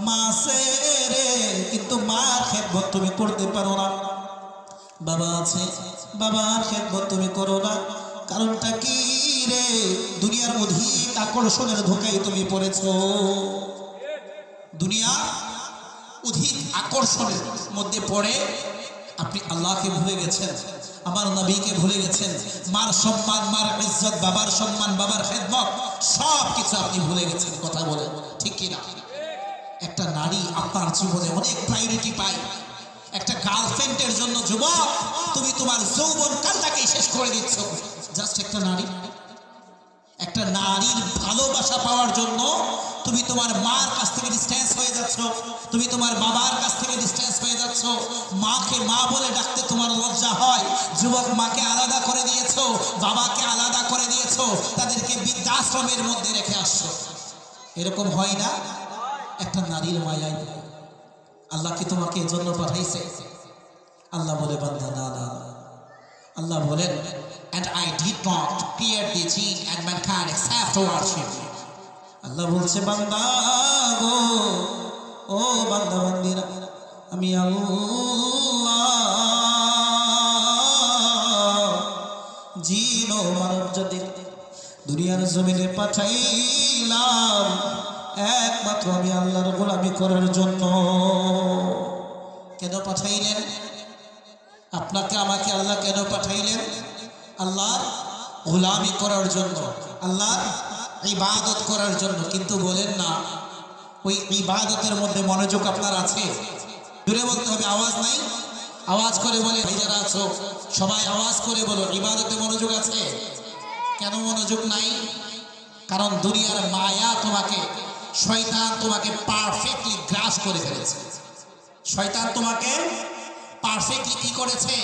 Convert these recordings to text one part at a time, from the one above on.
মা রে কিন্তু মার খেদমত তুমি করতে পারো না? বাবা আছে, বাবার খেদমত তুমি করো না। কারণটা কি রে? দুনিয়ার অধিক আকর্ষণের ধোকায় তুমি পড়েছো। দুনিয়া অধিক আকর্ষণের মধ্যে পড়ে আপনি আল্লাহকে ভুলে গেছেন, আমার নবীকে ভুলে গেছেন। মার সম্মান, মার ইজ্জত, বাবার সম্মান, বাবার খেদমত সব কিছু আপনি ভুলে গেছেন, কথা বলে ঠিক কিনা? একটা নারী আপনার জীবনে অনেক প্রায়োরিটি পায়। একটা গার্লফ্রেন্ডের জন্য যুবক, তুমি তোমার যৌবন কালটাকে শেষ করে দিচ্ছ। জাস্ট একটা নারী। একটা নারীর ভালোবাসা পাওয়ার জন্য তুমি তোমার মার কাছ থেকে ডিস্টেন্স হয়ে যাচ্ছ। তুমি তোমার বাবার কাছ থেকে ডিস্টেন্স হয়ে যাচ্ছ। মাকে মা বলে ডাকতে তোমার লজ্জা হয়। যুবক মাকে আলাদা করে দিয়েছ, বাবাকে আলাদা করে দিয়েছ, তাদেরকে বৃদ্ধাশ্রমের মধ্যে রেখে আসছো। এরকম হয় না। একটা নারীর মায়াই আল্লাহ কি তোমাকে এর জন্য পাঠাইছে আল্লাহ বলে, বান্দা, না না। আল্লাহ বলেন, and I did not create the jinn and mankind except to worship me." আল্লাহ বলছে, বান্দা গো, ও বান্দা, বান্দিরা, আমি আল্লাহ জিন ও মানব জাতির দুনিয়ার জমিনে পাঠাইলাম একমাত্র আমি আল্লাহর গোলামি করার জন্য। কেন পাঠাইলেন? আপনাকে, আমাকে আল্লাহ কেন পাঠাইলেন? আল্লাহর গোলামি করার জন্য, আল্লাহর ইবাদত করার জন্য। কিন্তু বলেন না, ওই ইবাদতের মধ্যে মনোযোগ আপনার আছে? দূরে বলতে হবে, আওয়াজ নাই? আওয়াজ করে বলে, ভাই, যারা আছো, সবাই আওয়াজ করে বলো, ইবাদতে মনোযোগ আছে? কেন মনোযোগ নাই? কারণ দুনিয়ার মায়া তোমাকে শয়তান তোমাকে পারফেক্টলি গ্রাস করে ফেলেছে। শয়তান তোমাকে পারফেক্টলি কি করেছে?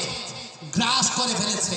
গ্রাস করে ফেলেছে।